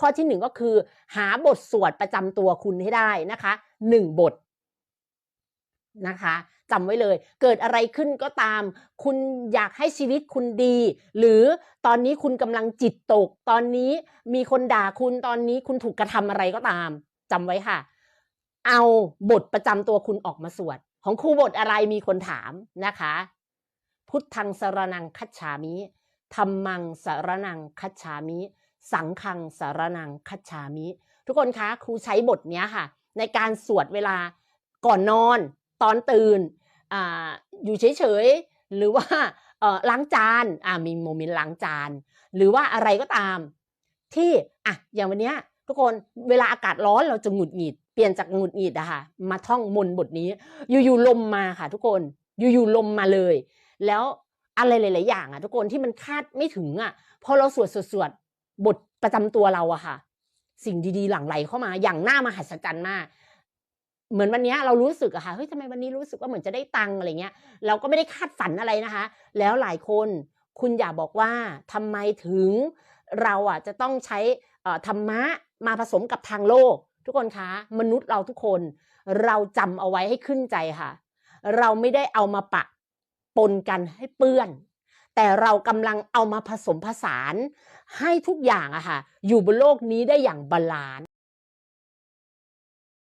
ข้อที่หนึ่งก็คือ หาบทสวดประจำตัวคุณให้ได้นะคะหนึ่งบทนะคะจำไว้เลย เกิดอะไรขึ้นก็ตาม คุณอยากให้ชีวิตคุณดี หรือตอนนี้คุณกำลังจิตตก ตอนนี้มีคนด่าคุณตอนนี้คุณถูกกระทำอะไรก็ตามจำไว้ค่ะ เอาบทประจำตัวคุณออกมาสวด ของครูบทอะไรมีคนถามนะคะ พุทธังสรนังคัจฉามิธรรมังสารนังคัจฉามิ สังฆังสารนังคัจฉามิ ทุกคนคะครูใช้บทเนี้ยค่ะ ในการสวดเวลาก่อนนอน ตอนตื่นออยู่เฉยๆ หรือว่าล้างจานมีโมเมนต์ล้างจาน หรือว่าอะไรก็ตาม ที่อะอย่างวันเนี้ยทุกคนเวลาอากาศร้อนเราจะหงุดหงิด เปลี่ยนจากหงุดหงิดอะค่ะมาท่องมนบทนี้ อยู่ๆลมมาค่ะ ทุกคนอยู่ๆลมมาเลย แล้วอะไรหลาย ๆ อย่างอะทุกคนที่มันคาดไม่ถึงอะพอเราสวดสวดสวด บทประจำตัวเราอะค่ะ สิ่งดีๆหลั่งไหลเข้ามา อย่างน่ามหัศจรรย์มากเหมือนวันนี้เรารู้สึกอะค่ะเฮ้ยทำไมวันนี้รู้สึกว่าเหมือนจะได้ตังอะไรเงี้ย เราก็ไม่ได้คาดฝันอะไรนะคะ แล้วหลายคนคุณอย่าบอกว่าทำไมถึงเราอะจะต้องใช้ธรรมะมาผสมกับทางโลก ทุกคนคะ มนุษย์เราทุกคน เราจำเอาไว้ให้ขึ้นใจค่ะ เราไม่ได้เอามาปะปนกันให้เปื้อน แต่เรากำลังเอามาผสมผสานให้ทุกอย่างอะค่ะอยู่บนโลกนี้ได้อย่างบาลานซ์